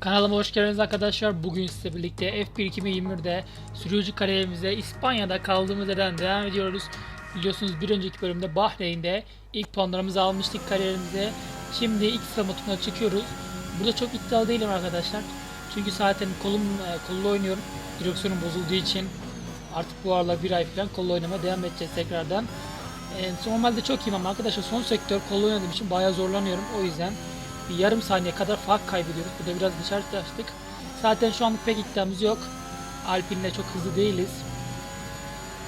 Kanalıma hoş geldiniz arkadaşlar. Bugün sizle birlikte F1 2021'de sürücü kariyerimize İspanya'da kaldığımız yerden devam ediyoruz. Biliyorsunuz bir önceki bölümde Bahreyn'de ilk puanlarımızı almıştık kariyerimize. Şimdi ilk sıra çıkıyoruz. Burada çok iddialı değilim arkadaşlar. Çünkü zaten kolum e, kolla oynuyorum. Direksiyonum bozulduğu için artık bu aralar bir ay falan kolla oynamaya devam edeceğiz tekrardan. E, normalde çok iyiyim ama arkadaşlar son sektör kolla oynadığım için bayağı zorlanıyorum. O yüzden bir yarım saniye kadar fark kaybediyoruz. Burada biraz dışarı açtık. Zaten şu anlık pek iddiamız yok. Alpine'le çok hızlı değiliz.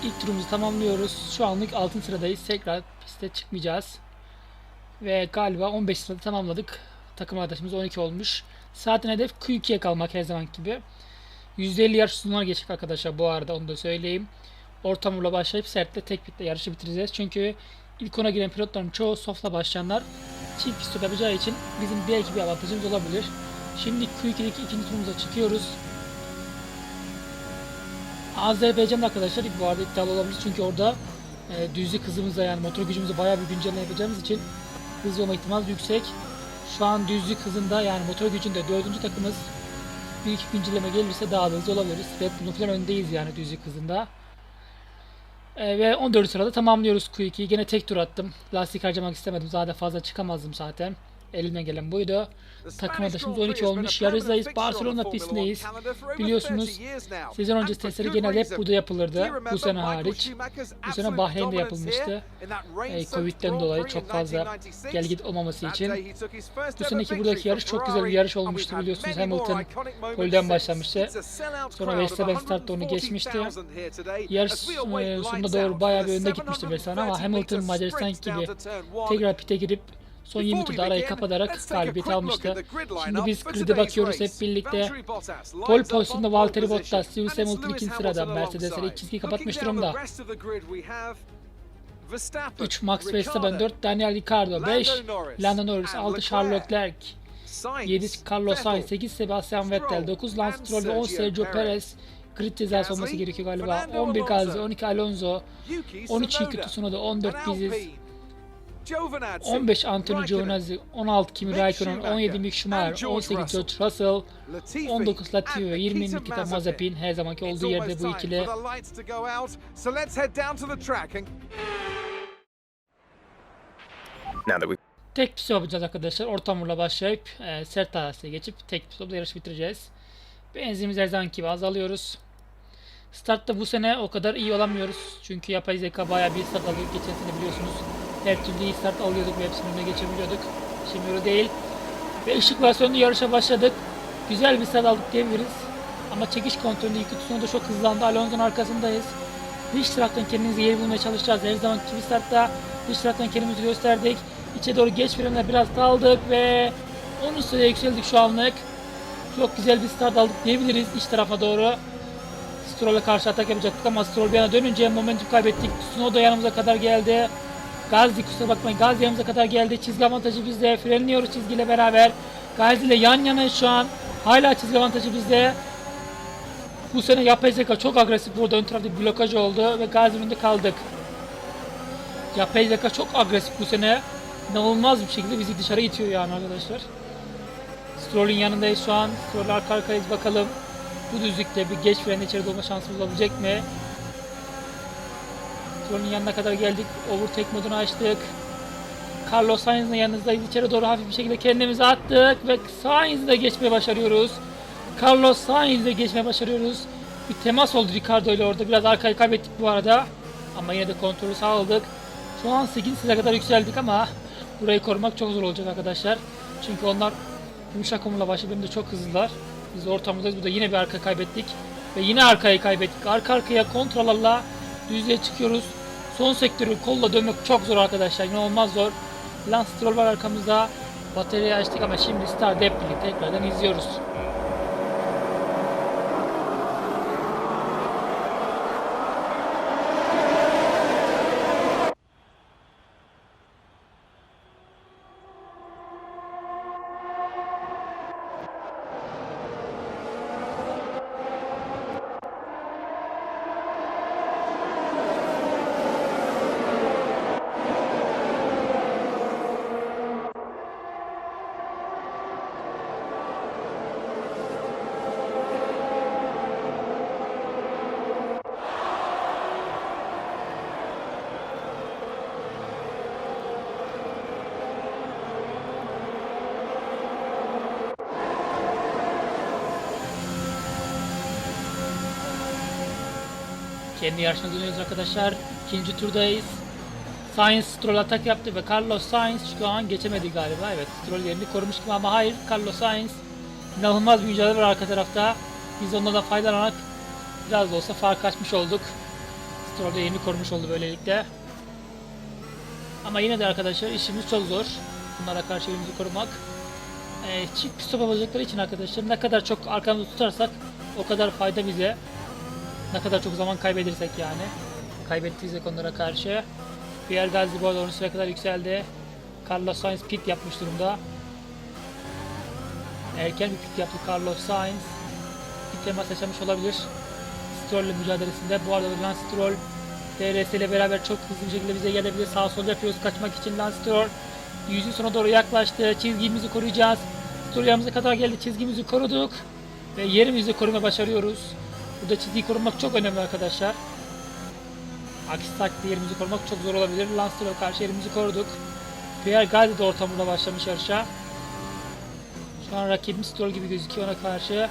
İlk turumuzu tamamlıyoruz. Şu anlık altın sıradayız. Tekrar piste çıkmayacağız. Ve galiba 15 sırada tamamladık. Takım arkadaşımız 12 olmuş. Zaten hedef Q2'ye kalmak her zaman gibi. %50 yarış sunumlar geçecek arkadaşlar bu arada onu da söyleyeyim. Orta vurla başlayıp sertle tek pitle yarışı bitireceğiz. Çünkü ilk ona giren pilotların çoğu softla başlayanlar çift pist yapacağı için bizim belki bir avantajımız olabilir. Şimdi Q2'deki ikinci turumuza çıkıyoruz. Azerbaycan arkadaşlar bu arada iddialı olabilir çünkü orada e, düzlük hızımızla yani motor gücümüzü bayağı bir güncelleme yapacağımız için hızlı olma ihtimali yüksek. Şu an düzlük hızında yani motor gücünde dördüncü takımız bir iki güncelleme gelirse daha da hızlı olabiliriz. Red Bull'un falan öndeyiz yani düzlük hızında. E, ve 14. sırada tamamlıyoruz Q2'yi. Gene tek tur attım. Lastik harcamak istemedim. Zaten fazla çıkamazdım zaten. Elimden gelen buydu. Takım arkadaşımız 12 olmuş. Yarışdayız. Barcelona pistindeyiz. Biliyorsunuz sezon öncesi testleri genelde hep burada yapılırdı. Bu sene hariç. Bu sene Bahreyn'de yapılmıştı. E, Covid'den dolayı çok fazla gel git olmaması için. Bu seneki buradaki yarış çok güzel bir yarış olmuştu biliyorsunuz. Hamilton polden başlamıştı. Sonra Verstappen startta onu geçmişti. Yarış e, sonuna doğru bayağı bir önde gitmişti Verstappen ama Hamilton Macaristan gibi tekrar pite girip son 20 turda arayı kapatarak galibiyet almıştı. Şimdi biz grid'e bakıyoruz hep birlikte. Pole pozisyonda Valtteri Bottas, Lewis Hamilton ikinci sırada. Mercedes'e ilk çizgiyi kapatmış durumda. 3 Max Verstappen, 4 Daniel Ricciardo, 5 Lando Norris, 6 Charles Leclerc, 7 Carlos Sainz, 8 Sebastian Vettel, 9 Lance Stroll ve 10 Sergio Perez. Grid cezası olması gerekiyor galiba. 11 Gazi, 12 Alonso, 13 Yuki Tsunoda, 14 biziz. 15 Antonio Giovinazzi, 16 Kimi Raikkonen, 17 Mick Schumacher, 18 George Russell, 19 Latifi ve 20 Nikita Mazepin her zamanki olduğu yerde bu ikili. Now that we Tek pist yapacağız arkadaşlar. Orta vurla başlayıp e, sert arasına geçip tek pist yarışı bitireceğiz. Benzinimiz her zamanki gibi azalıyoruz. Startta bu sene o kadar iyi olamıyoruz. Çünkü yapay zeka bayağı bir start alıyor. Geçen sene biliyorsunuz her türlü start alıyorduk ve hepsini önüne geçebiliyorduk. Şimdi öyle değil. Ve ışıklar söndü yarışa başladık. Güzel bir start aldık diyebiliriz. Ama çekiş kontrolünde Yuki Tsunoda çok hızlandı. Alonso'nun arkasındayız. Dış taraftan kendimizi yer bulmaya çalışacağız. Her zaman gibi startta dış taraftan kendimizi gösterdik. İçe doğru geç frenle biraz kaldık ve 10 sıraya yükseldik şu anlık. Çok güzel bir start aldık diyebiliriz iç tarafa doğru. Stroll'e karşı atak yapacaktık ama Stroll bir yana dönünce momentum kaybettik. Tsunoda yanımıza kadar geldi. Gazi kusura bakmayın Gazi yanımıza kadar geldi. Çizgi avantajı bizde. Frenliyoruz çizgiyle beraber. Gazi ile yan yana şu an. Hala çizgi avantajı bizde. Bu sene yapay çok agresif burada ön tarafta blokaj oldu ve Gazi'nin önünde kaldık. Yapay çok agresif bu sene. İnanılmaz bir şekilde bizi dışarı itiyor yani arkadaşlar. Stroll'ün yanındayız şu an. Stroll arka arkayız bakalım. Bu düzlükte bir geç frende içeri dolma şansımız olabilecek mi? Stroll'ün yanına kadar geldik. Overtake modunu açtık. Carlos Sainz'ın yanınızdayız. İçeri doğru hafif bir şekilde kendimizi attık ve Sainz'i de geçmeye başarıyoruz. Carlos Sainz'i de geçmeye başarıyoruz. Bir temas oldu Ricardo ile orada. Biraz arkayı kaybettik bu arada. Ama yine de kontrolü sağladık. Şu an 8 sıra kadar yükseldik ama burayı korumak çok zor olacak arkadaşlar. Çünkü onlar yumuşak omurla başlayıp hem de çok hızlılar. Biz ortamındayız. Burada yine bir arka kaybettik. Ve yine arkayı kaybettik. Arka arkaya kontrollerle düzlüğe çıkıyoruz. Son sektörü kolla dönmek çok zor arkadaşlar. İnanılmaz zor. Lance Stroll var arkamızda. Bataryayı açtık ama şimdi hep birlikte tekrardan izliyoruz. Kendi yarışına dönüyoruz arkadaşlar. İkinci turdayız. Sainz Stroll atak yaptı ve Carlos Sainz şu an geçemedi galiba. Evet Stroll yerini korumuş gibi ama hayır Carlos Sainz inanılmaz bir mücadele var arka tarafta. Biz onlardan faydalanarak biraz da olsa fark açmış olduk. Stroll de yerini korumuş oldu böylelikle. Ama yine de arkadaşlar işimiz çok zor. Bunlara karşı elimizi korumak. Ee, çift yapacakları için arkadaşlar ne kadar çok arkamızda tutarsak o kadar fayda bize. Ne kadar çok zaman kaybedersek yani. Kaybettiysek onlara karşı. Pierre Gasly bu arada 10 sıraya kadar yükseldi. Carlos Sainz pit yapmış durumda. Erken bir pit yaptı Carlos Sainz. Pit temas yaşamış olabilir. Stroll mücadelesinde. Bu arada Lance Stroll DRS ile beraber çok hızlı bir şekilde bize gelebilir. Sağ sol yapıyoruz kaçmak için Lance Stroll. Yüzün sona doğru yaklaştı. Çizgimizi koruyacağız. Stroll yanımıza kadar geldi. Çizgimizi koruduk. Ve yerimizi koruma başarıyoruz. Burada çizgiyi korumak çok önemli arkadaşlar. Aksi takdirde yerimizi korumak çok zor olabilir. Lance Stroll'a karşı yerimizi koruduk. Pierre Gasly de ortamında başlamış yarışa. Şu an rakibimiz Stroll gibi gözüküyor ona karşı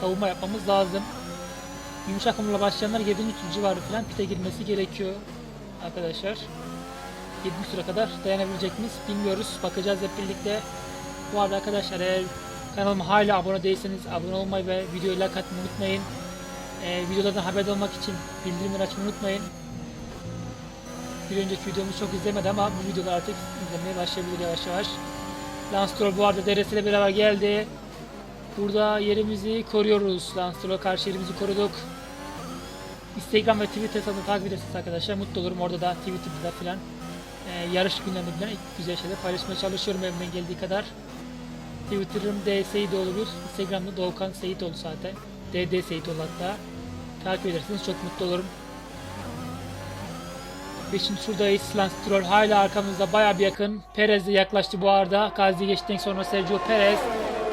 savunma yapmamız lazım. Yumuşak hamurla başlayanlar 7. civarı falan pite girmesi gerekiyor arkadaşlar. 7 süre kadar dayanabilecek miyiz bilmiyoruz. Bakacağız hep birlikte. Bu arada arkadaşlar eğer kanalıma hala abone değilseniz abone olmayı ve videoyu like atmayı unutmayın. Ee, videolardan haberdar olmak için bildirimleri açmayı unutmayın. Bir önceki videomuz çok izlemedi ama bu videolar artık izlemeye başlayabilir yavaş yavaş. Lance Stroll bu arada DRS ile beraber geldi. Burada yerimizi koruyoruz. Lance Stroll'a karşı yerimizi koruduk. Instagram ve Twitter hesabını takip ederseniz arkadaşlar mutlu olurum. Orada da Twitter'da falan e, yarış günlerinde falan güzel şeyler paylaşmaya çalışıyorum elimden geldiği kadar. Twitter'ım D Seyidoğlu bir, Instagram'da Doğukan Seyidoğlu zaten. DD Seyidoğlu hatta. Takip ederseniz çok mutlu olurum. 5. turdayız. Lance Stroll hala arkamızda bayağı bir yakın. Perez de yaklaştı bu arada. Gazi geçtikten sonra Sergio Perez.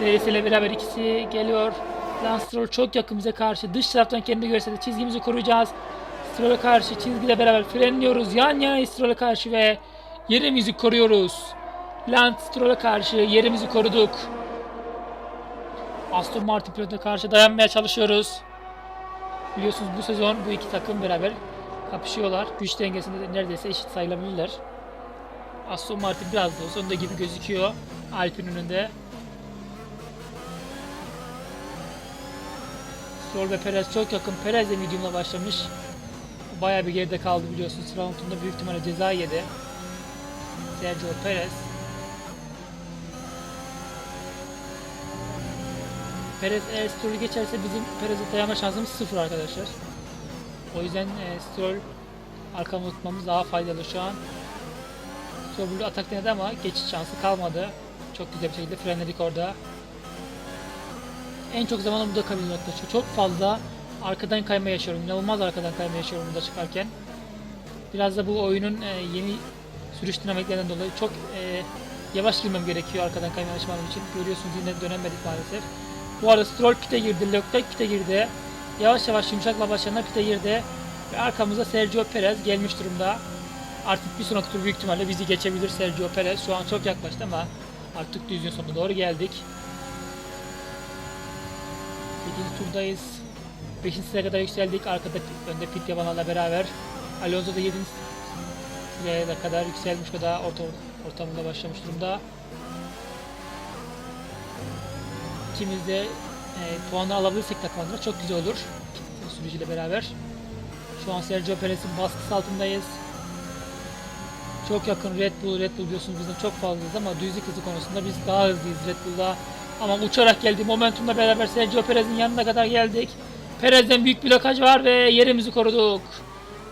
DRS ile beraber ikisi geliyor. Lance Stroll çok yakın bize karşı. Dış taraftan kendi gösterdi. Çizgimizi koruyacağız. Stroll'e karşı çizgiyle beraber frenliyoruz. Yan yana Stroll'e karşı ve yerimizi koruyoruz. Lance Stroll'e karşı yerimizi koruduk. Aston Martin pilotuna karşı dayanmaya çalışıyoruz. Biliyorsunuz bu sezon bu iki takım beraber kapışıyorlar. Güç dengesinde de neredeyse eşit sayılabilirler. Aston Martin biraz da olsa önde gibi gözüküyor. Alp'in önünde. Stroll ve Perez çok yakın. Perez de medium'la başlamış. Bayağı bir geride kaldı biliyorsunuz. Round'unda büyük ihtimalle ceza yedi. Sergio Perez. Perez eğer Stroll'ü geçerse bizim Perez'e dayanma şansımız sıfır arkadaşlar. O yüzden e, Stroll arkamı tutmamız daha faydalı şu an. Stroll burada atak denedi ama geçiş şansı kalmadı. Çok güzel bir şekilde frenledik orada. En çok zamanım burada kabin nokta. Çok fazla arkadan kayma yaşıyorum. İnanılmaz arkadan kayma yaşıyorum burada çıkarken. Biraz da bu oyunun e, yeni sürüş dinamiklerinden dolayı çok e, yavaş girmem gerekiyor arkadan kayma yaşamam için. Görüyorsunuz yine dönemedik maalesef. Bu arada Stroll pite girdi, Leclerc pite girdi. Yavaş yavaş yumuşakla başlayanlar pite girdi. Ve arkamızda Sergio Perez gelmiş durumda. Artık bir sonraki tur büyük ihtimalle bizi geçebilir Sergio Perez. Şu an çok yaklaştı ama artık düzgün sonuna doğru geldik. 8. turdayız. 5. sıraya kadar yükseldik. Arkada önde pit yapanlarla beraber. Alonso da 7. sıraya kadar yükselmiş. Da orta, ortamında başlamış durumda. İkimiz de e, puanı alabilirsek takım adına çok güzel olur. Sürücüyle beraber. Şu an Sergio Perez'in baskısı altındayız. Çok yakın Red Bull, Red Bull biliyorsunuz bizden çok fazlayız ama düzlük hızı konusunda biz daha hızlıyız Red Bull'da. Ama uçarak geldi momentumla beraber Sergio Perez'in yanına kadar geldik. Perez'den büyük blokaj var ve yerimizi koruduk.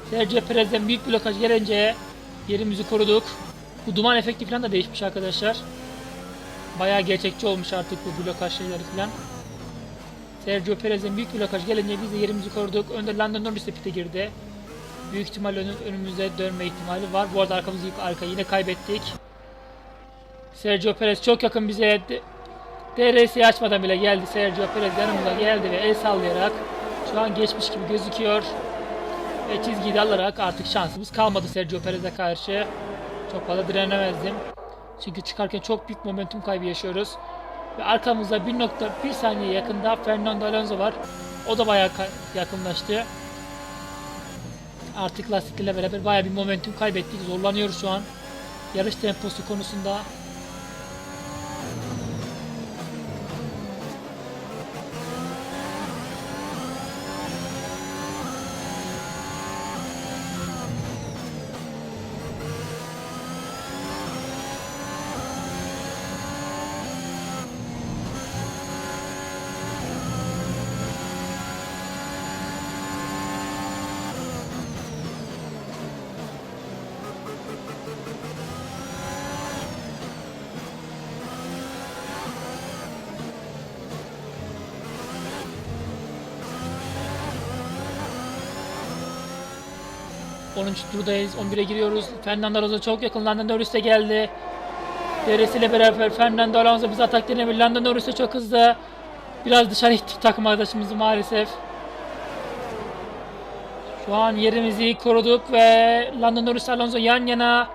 Sergio Perez'den büyük blokaj gelince yerimizi koruduk. Bu duman efekti falan da değişmiş arkadaşlar. Bayağı gerçekçi olmuş artık bu blokaj şeyleri falan. Sergio Perez'in büyük blokaj gelince biz de yerimizi koruduk. Önde Lando Norris pite girdi. Büyük ihtimalle önü, önümüzde dönme ihtimali var. Bu arada arkamızı arka yine kaybettik. Sergio Perez çok yakın bize. DRS'yi açmadan bile geldi. Sergio Perez yanımıza geldi ve el sallayarak şu an geçmiş gibi gözüküyor. Ve çizgiyi de alarak artık şansımız kalmadı Sergio Perez'e karşı. Çok fazla direnemezdim. Çünkü çıkarken çok büyük momentum kaybı yaşıyoruz. Ve arkamızda 1.1 saniye yakında Fernando Alonso var. O da bayağı yakınlaştı. Artık lastiklerle beraber baya bir momentum kaybettik. Zorlanıyoruz şu an. Yarış temposu konusunda. ...10. turdayız. 11'e giriyoruz. Fernando Alonso çok yakın. Lando Norris de geldi. DRS ile beraber Fernando Alonso bize atak denemiyor. Lando Norris de çok hızlı. Biraz dışarı ittik takım arkadaşımızı maalesef. Şu an yerimizi koruduk ve Lando Norris Alonso yan yana.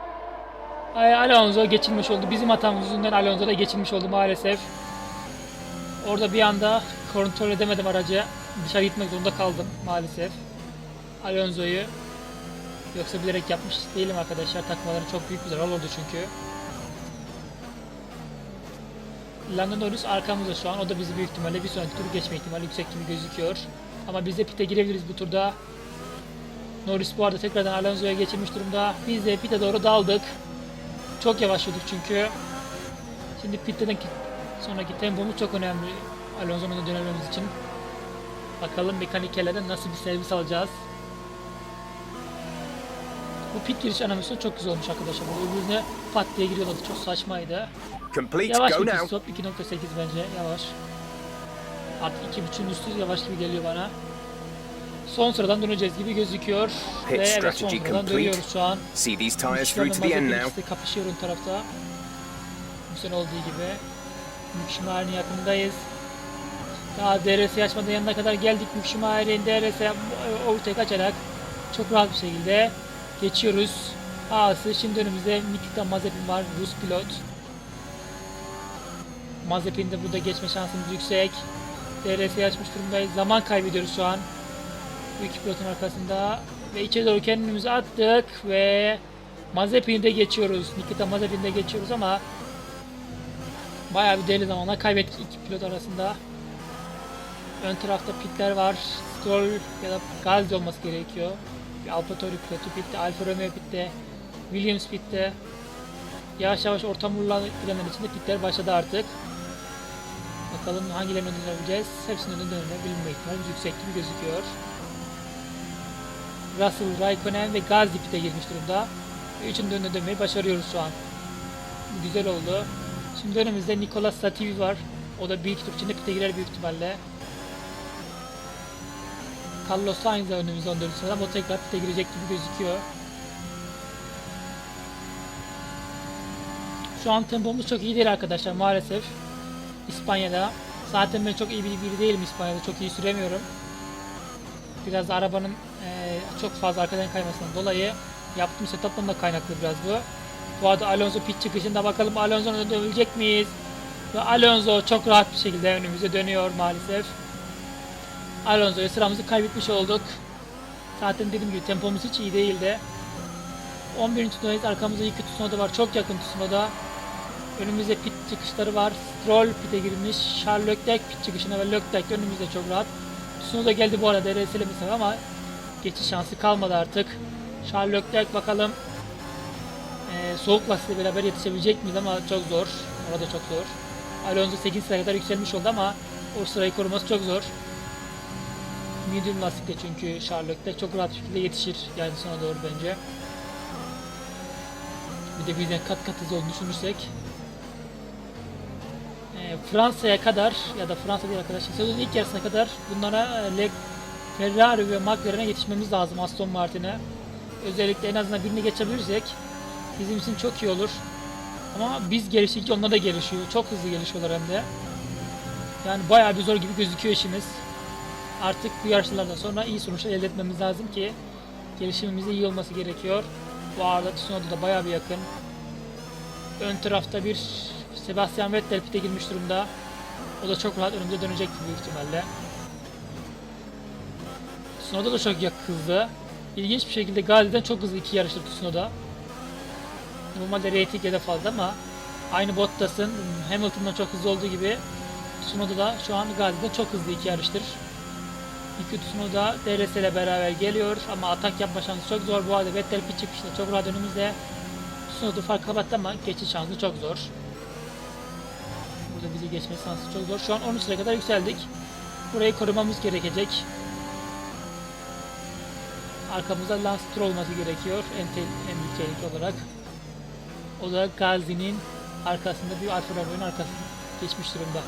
Alonso geçilmiş oldu. Bizim hatamız yüzünden Alonso da geçilmiş oldu maalesef. Orada bir anda kontrol edemedim aracı. Dışarı gitmek zorunda kaldım maalesef. Alonso'yu Yoksa bilerek yapmış değilim arkadaşlar. Takmaları çok büyük bir zarar oldu çünkü. Lando Norris arkamızda şu an. O da bizi büyük ihtimalle bir sonraki turu geçme ihtimali yüksek gibi gözüküyor. Ama biz de pite girebiliriz bu turda. Norris bu arada tekrardan Alonso'ya geçirmiş durumda. Biz de pite doğru daldık. Çok yavaşladık çünkü. Şimdi pit'ten sonraki tempomuz çok önemli. Alonso'nun dönememiz için. Bakalım mekanikerlerden nasıl bir servis alacağız. Bu pit giriş animasyonu çok güzel olmuş arkadaşlar. Böyle Birbirine pat diye giriyorlardı. Çok saçmaydı. Complete. Yavaş Go bir pit stop. 2.8 bence. Yavaş. Artık 2.5'ün üstü yavaş gibi geliyor bana. Son sıradan döneceğiz gibi gözüküyor. Pit Ve evet son sıradan dönüyoruz şu an. See these tires through to the end now. kapışıyor ön tarafta. Bu sene olduğu gibi. Mükşimar'ın yakındayız. Daha DRS açmadan yanına kadar geldik. Mükşimar'ın DRS overtake açarak çok rahat bir şekilde geçiyoruz. A'sı şimdi önümüzde Nikita Mazepin var. Rus pilot. Mazepin de burada geçme şansımız yüksek. DRS'yi açmış durumdayız. Zaman kaybediyoruz şu an. Bu iki pilotun arkasında. Ve içe doğru kendimizi attık ve Mazepin'i de geçiyoruz. Nikita Mazepin'i de geçiyoruz ama bayağı bir deli zamanlar kaybettik iki pilot arasında. Ön tarafta pitler var. Stroll ya da Gazi olması gerekiyor. Alfa Tauri pilotu pitte, Alfa Romeo pitte, Williams pitte. Yavaş yavaş orta vurulan girenler içinde pitler başladı artık. Bakalım hangilerinin önüne dönebileceğiz. Hepsinin önüne dönebilme ihtimalimiz yüksek gibi gözüküyor. Russell, Raikkonen ve Gazi pite girmiş durumda. Üçünün önüne dönmeyi başarıyoruz şu an. Güzel oldu. Şimdi önümüzde Nicolas Latifi var. O da bir iki tur içinde pite girer büyük ihtimalle. Carlos Sainz de önümüzde 14 sırada o tekrar pite girecek gibi gözüküyor. Şu an tempomuz çok iyi değil arkadaşlar maalesef. İspanya'da. Zaten ben çok iyi bir biri değilim İspanya'da. Çok iyi süremiyorum. Biraz da arabanın eee, çok fazla arkadan kaymasından dolayı yaptığım setup'tan da kaynaklı biraz bu. Bu arada Alonso pit çıkışında bakalım Alonso'nun önünde dönecek miyiz? Ve Alonso çok rahat bir şekilde önümüze dönüyor maalesef. Alonso'ya sıramızı kaybetmiş olduk. Zaten dediğim gibi tempomuz hiç iyi değildi. 11. turnuvayız. Arkamızda iki Tsunoda var. Çok yakın Tsunoda. Önümüzde pit çıkışları var. Stroll pit'e girmiş. Charles Leclerc pit çıkışına ve Leclerc de önümüzde çok rahat. Tsunoda geldi bu arada mesela ama geçiş şansı kalmadı artık. Charles Leclerc bakalım ee, soğuk lastikle beraber yetişebilecek miyiz ama çok zor. Orada çok zor. Alonso 8 sıraya kadar yükselmiş oldu ama o sırayı koruması çok zor. Medium lastikte çünkü Leclerc çok rahat şekilde yetişir yani sona doğru bence. Bir de bizden kat kat hızlı olduğunu düşünürsek. Ee, Fransa'ya kadar ya da Fransa değil arkadaşlar sezonun ilk yarısına kadar bunlara e, Le Ferrari ve McLaren'e yetişmemiz lazım Aston Martin'e. Özellikle en azından birini geçebilirsek bizim için çok iyi olur. Ama biz geliştikçe onlar da gelişiyor. Çok hızlı gelişiyorlar hem de. Yani bayağı bir zor gibi gözüküyor işimiz. Artık bu yarışlardan sonra iyi sonuçlar elde etmemiz lazım ki gelişimimiz de iyi olması gerekiyor. Bu arada Tsunoda da bayağı bir yakın. Ön tarafta bir Sebastian Vettel pite girmiş durumda. O da çok rahat önümüze dönecek büyük ihtimalle. Tsunoda da çok yak hızlı. İlginç bir şekilde Gazi'den çok hızlı iki yarıştır Tsunoda. Normalde rating de fazla ama aynı Bottas'ın Hamilton'dan çok hızlı olduğu gibi Tsunoda da şu an Gazi'den çok hızlı iki yarıştır. İki Tsunoda DRS ile beraber geliyor ama atak yapma şansı çok zor. Bu arada Vettel pit çıkışında çok rahat önümüzde. Tsunoda fark kapattı ama geçiş şansı çok zor. Burada bizi geçme şansı çok zor. Şu an 13 kadar yükseldik. Burayı korumamız gerekecek. Arkamızda Lance Stroll olması gerekiyor en, en büyük tehlike olarak. O da Gazi'nin arkasında bir Alfa Romeo'nun arkasında geçmiş durumda.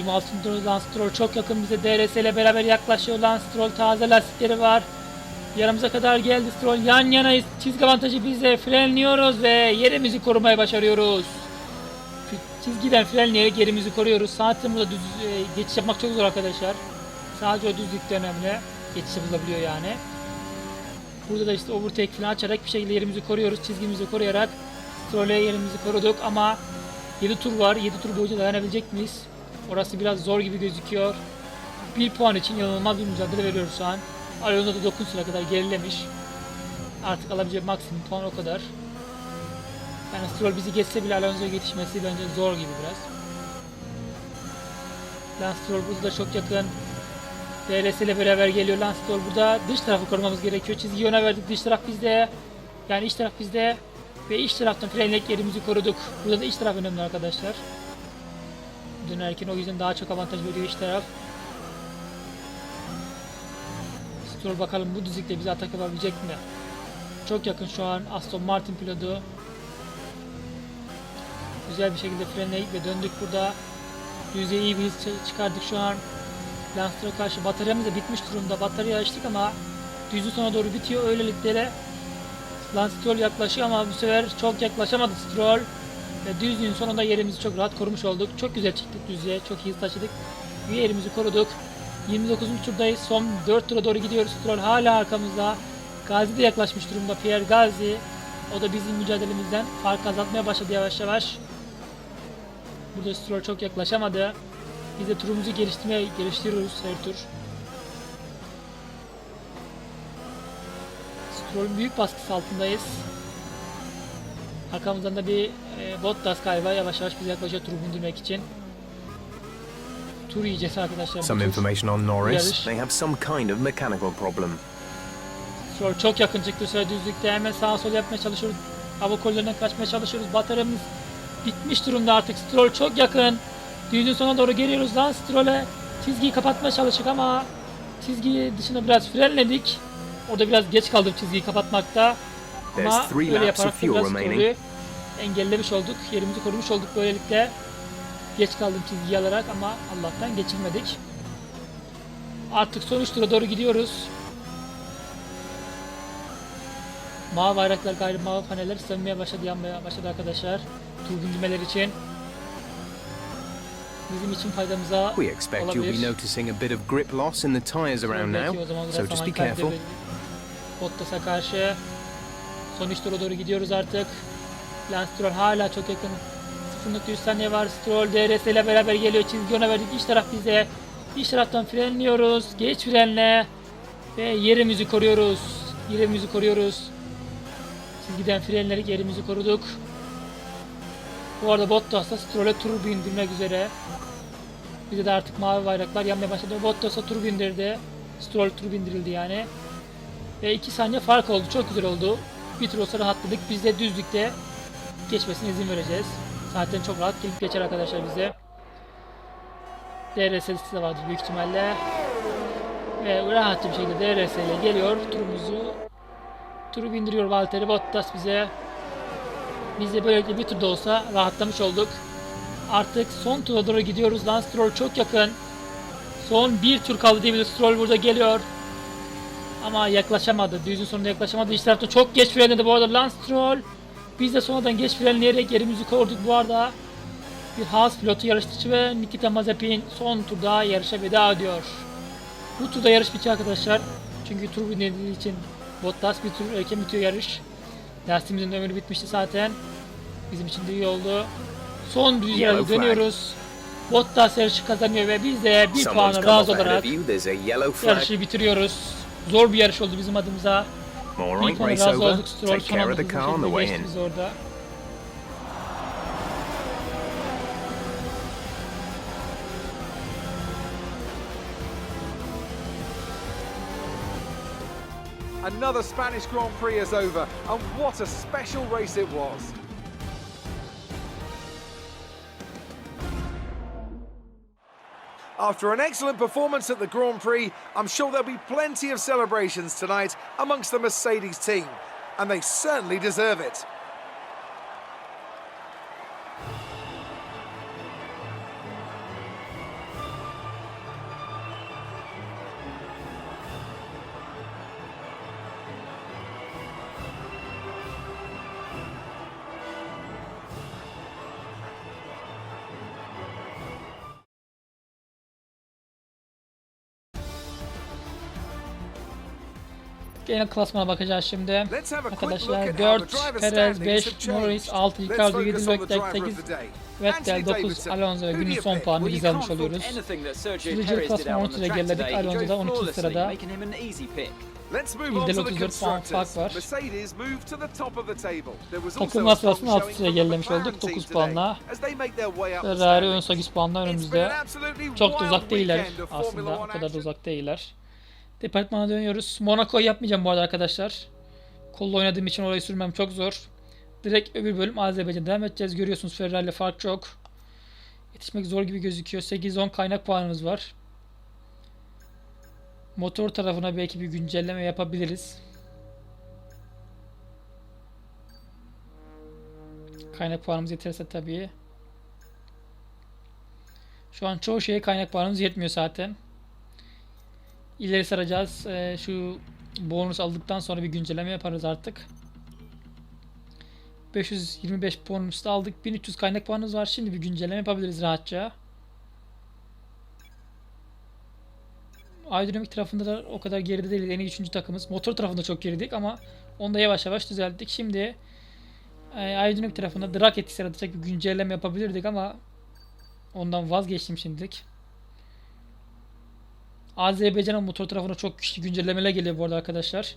Hı. 26. Lance Stroll çok yakın bize DRS ile beraber yaklaşıyor. Lance Stroll taze lastikleri var. Yanımıza kadar geldi Stroll. Yan yanayız. Çizgi avantajı bizde. Frenliyoruz ve yerimizi korumaya başarıyoruz. Çizgiden frenleyerek yerimizi koruyoruz. Saatin burada düz e, geçiş yapmak çok zor arkadaşlar. Sadece o düzlükte önemli. Geçiş yapılabiliyor yani. Burada da işte overtake falan açarak bir şekilde yerimizi koruyoruz. Çizgimizi koruyarak Stroll'e yerimizi koruduk ama 7 tur var. 7 tur boyunca dayanabilecek miyiz? Orası biraz zor gibi gözüküyor. 1 puan için inanılmaz bir mücadele veriyoruz şu an. Alonso da 9 sıra kadar gerilemiş. Artık alabileceği maksimum puan o kadar. Yani Stroll bizi geçse bile Alonso'ya yetişmesi bence zor gibi biraz. Lance Stroll burada da çok yakın. DRS ile beraber geliyor Lance Stroll burada. Dış tarafı korumamız gerekiyor. Çizgiyi öne verdik. Dış taraf bizde. Yani iç taraf bizde. Ve iç taraftan frenleyerek yerimizi koruduk. Burada da iç taraf önemli arkadaşlar. Dönerken o yüzden daha çok avantaj veriyor iç taraf. Stroll bakalım bu düzlükte bize atak yapabilecek mi? Çok yakın şu an Aston Martin pilotu. Güzel bir şekilde frenleyip ve döndük burada. Düzeye iyi bir hız çı- çıkardık şu an. Lance karşı bataryamız da bitmiş durumda. Batarya açtık ama düzlüğün sona doğru bitiyor. Öylelikle Lance Stroll yaklaşıyor ama bu sefer çok yaklaşamadı Stroll. Ve düzlüğün sonunda yerimizi çok rahat korumuş olduk. Çok güzel çıktık düzlüğe. Çok iyi taşıdık. Yerimizi koruduk. 29. turdayız. Son 4 tura doğru gidiyoruz. Stroll hala arkamızda. Gazi de yaklaşmış durumda. Pierre Gazi. O da bizim mücadelemizden fark azaltmaya başladı yavaş yavaş. Burada Stroll çok yaklaşamadı. Biz de turumuzu geliştirmeye geliştiriyoruz her tur. Stroll'ün büyük baskısı altındayız. Arkamızdan da bir e, Bottas galiba yavaş yavaş bize yaklaşıyor turu bindirmek için. Tur yiyeceğiz arkadaşlar. Some information on Norris. Yarış. They have some kind of mechanical problem. Stroll çok yakın çıktı sıra düzlükte hemen sağa sol yapmaya çalışıyoruz. Hava kaçmaya çalışıyoruz. Bataryamız bitmiş durumda artık. Stroll çok yakın. Düzlüğün sonuna doğru geliyoruz lan Stroll'e. Çizgiyi kapatmaya çalıştık ama çizgi dışında biraz frenledik. Orada biraz geç kaldık çizgiyi kapatmakta. Ama öyle yaparak remaining. Stroll'ü engellemiş olduk. Yerimizi korumuş olduk böylelikle. Geç kaldım çizgiyi alarak ama Allah'tan geçirmedik. Artık son üç tura doğru gidiyoruz. Mavi bayraklar gayrı mavi paneller sönmeye başladı yanmaya başladı arkadaşlar. Tur bindirmeler için. Bizim için faydamıza We expect you'll be noticing a bit of grip loss in the tyres around now, so just be careful. Bottas'a karşı son üç tura doğru gidiyoruz artık. Lance Stroll hala çok yakın. 0.3 saniye var. Stroll DRS ile beraber geliyor. Çizgi ona verdik. İç taraf bize. İç taraftan frenliyoruz. Geç frenle. Ve yerimizi koruyoruz. Yerimizi koruyoruz. Çizgiden frenlerik yerimizi koruduk. Bu arada Bottas da Stroll'e tur bindirmek üzere. Bize de artık mavi bayraklar yanmaya başladı. Bottas'a tur bindirdi. Stroll tur bindirildi yani. Ve 2 saniye fark oldu. Çok güzel oldu. Bir tur olsa rahatladık. Biz de düzlükte geçmesine izin vereceğiz. Zaten çok rahat gelip geçer arkadaşlar bize. DRS listesi de vardır büyük ihtimalle. Ve rahatça bir şekilde DRS ile geliyor. Turumuzu turu bindiriyor Valtteri Bottas bize. Biz de böylelikle bir turda olsa rahatlamış olduk. Artık son tura doğru gidiyoruz. Lance Stroll çok yakın. Son bir tur kaldı diyebiliriz. Stroll burada geliyor. Ama yaklaşamadı. Düzün sonunda yaklaşamadı. İç tarafta çok geç frenledi bu arada Lance Stroll. Biz de sonradan geç frenleyerek yerimizi koruduk bu arada. Bir Haas pilotu yarışçı ve Nikita Mazepin son turda yarışa veda ediyor. Bu turda yarış bitiyor arkadaşlar. Çünkü tur bindiği için Bottas bir tur erken bitiyor yarış. Lastiğimizin ömrü bitmişti zaten. Bizim için de iyi oldu. Son düzlüğe dönüyoruz. Bottas yarışı kazanıyor ve biz de bir puanı razı olarak yarışı bitiriyoruz. Zor bir yarış oldu bizim adımıza. All İlk right, puanı race razı over. olduk. Stroll Take son care anda of the hızlı car on the şekilde way geçti in. bizi orada. Another Spanish Grand Prix is over, and what a special race it was. After an excellent performance at the Grand Prix, I'm sure there'll be plenty of celebrations tonight amongst the Mercedes team, and they certainly deserve it. Genel klasmana bakacağız şimdi. Arkadaşlar at how 4, the driver Perez standings 5, have Norris changed. 6, Let's Ricardo 7, focus on the Leclerc driver 8, of the day. Vettel Anthony 9, Davidson. Alonso ve günün son puanını biz almış oluyoruz. Sürücü klasmanı out on 13'e the track geriledik. Alonso da 12. flawlessly, sırada. making him an easy pick. Let's move Bizde on to the 34 puan constructors. fark var. Mercedes moved to the top of the table. There was also Takım a sırasını strong alt showing sıraya from the gerilemiş olduk, team 9 today puanla. Ferrari standings. 18 puanla önümüzde. Çok da uzak değiller aslında. O kadar da uzak değiller. Departmana dönüyoruz. Monaco'yu yapmayacağım bu arada arkadaşlar. Kolla oynadığım için orayı sürmem çok zor. Direkt öbür bölüm Azerbaycan'a devam edeceğiz. Görüyorsunuz Ferrari ile fark çok. Yetişmek zor gibi gözüküyor. 8-10 kaynak puanımız var. Motor tarafına belki bir güncelleme yapabiliriz. Kaynak puanımız yeterse tabii. Şu an çoğu şeye kaynak puanımız yetmiyor zaten. İleri saracağız. Ee, şu bonus aldıktan sonra bir güncelleme yaparız artık. 525 puanımızı da aldık. 1300 kaynak puanımız var. Şimdi bir güncelleme yapabiliriz rahatça. Aerodinamik tarafında da o kadar geride değiliz. En iyi 3. takımız. Motor tarafında çok geridik ama onu da yavaş yavaş düzelttik. Şimdi e, tarafında drag etkisi yaratacak bir güncelleme yapabilirdik ama ondan vazgeçtim şimdilik. Azerbaycan'ın motor tarafına çok güçlü güncellemeler geliyor bu arada arkadaşlar.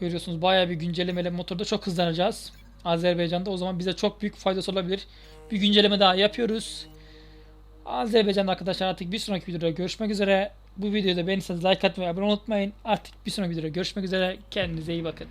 Görüyorsunuz bayağı bir güncellemeyle motorda çok hızlanacağız. Azerbaycan'da o zaman bize çok büyük faydası olabilir. Bir güncelleme daha yapıyoruz. Azerbaycan'da arkadaşlar artık bir sonraki videoda görüşmek üzere. Bu videoda beğenirseniz like atmayı, abone unutmayın. Artık bir sonraki videoda görüşmek üzere. Kendinize iyi bakın.